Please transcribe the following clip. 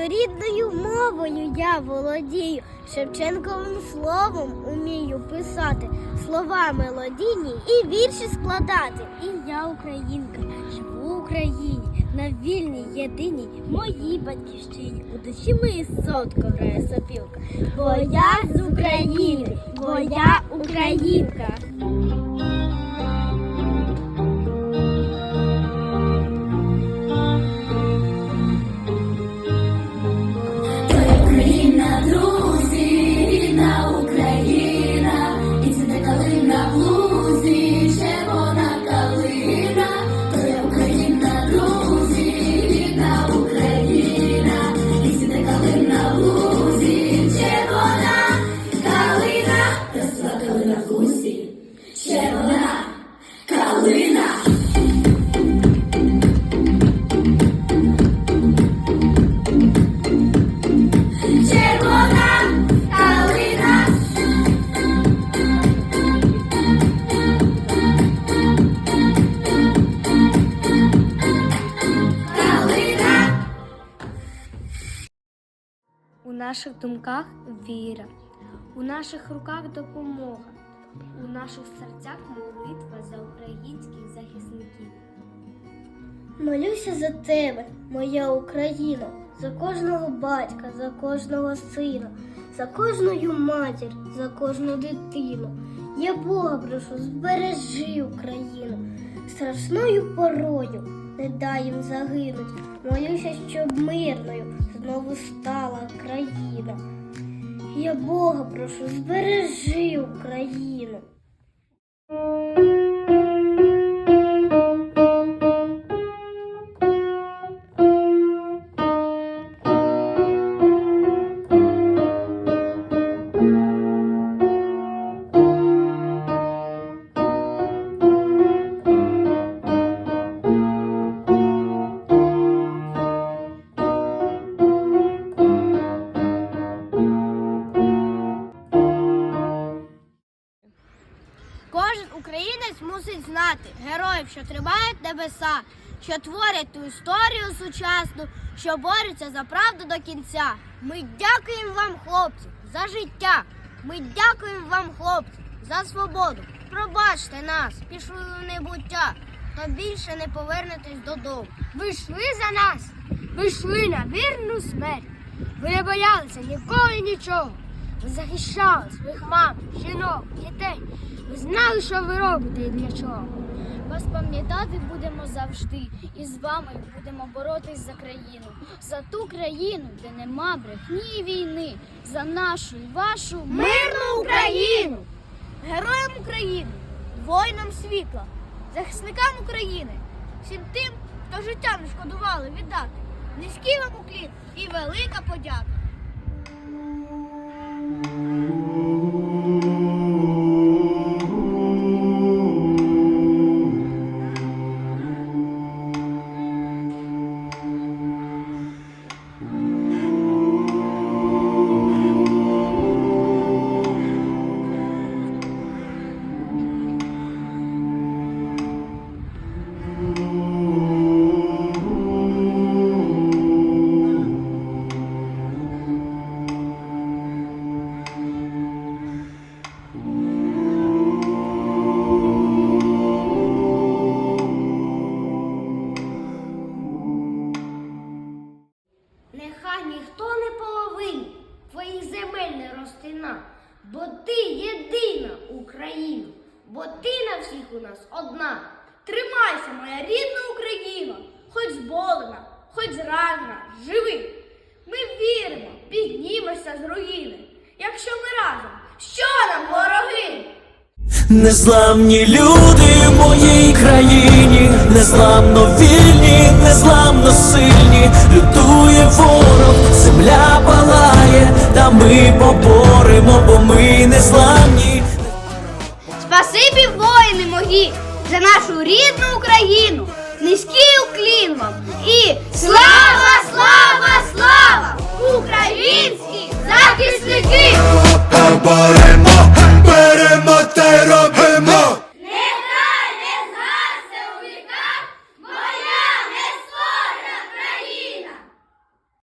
рідною мовою я володію, Шевченковим словом умію писати, слова мелодійні і вірші складати. І я українка, живу в Україні, на вільній, єдиній, моїй батьківщині. У душі моїй сотко грає сопілка. Бо я з України, бо я українка. Наших думках віра, у наших руках допомога, у наших серцях молитва за українських захисників. Молюся за тебе, моя Україна, за кожного батька, за кожного сина, за кожну матір, за кожну дитину. Я Бога прошу, збережи Україну страшною порою, не дай їм загинуть. Молюся, щоб мирною знову стала країна. Я Бога прошу, збережи Україну. Мусить знати героїв, що тримають небеса, що творять ту історію сучасну, що борються за правду до кінця. Ми дякуємо вам, хлопці, за життя. Ми дякуємо вам, хлопці, за свободу. Пробачте нас, пішли в небуття, то більше не повернетесь додому. Ви йшли за нас, ви йшли на вірну смерть. Ви не боялися ніколи нічого. Ви захищали своїх мам, жінок, дітей. Знали, що ви робите і для чого. Вас пам'ятати будемо завжди, і з вами будемо боротись за країну, за ту країну, де нема брехні і війни, за нашу і вашу Мирну Україну! Героям України, воїнам світла, захисникам України, всім тим, хто життя не шкодували віддати. Низький вам уклін і велика подяка. Не бо ти єдина Україна, бо ти на всіх у нас одна. Тримайся, моя рідна Україна, хоч зболена, хоч зранена, живи. Ми віримо, піднімешся з руїни. Якщо ми разом, що нам вороги? Незламні люди в моїй країні, незламно вільні, незламно сильні, за нашу рідну Україну. Низький уклін вам і слава, слава, слава! Українські захисники!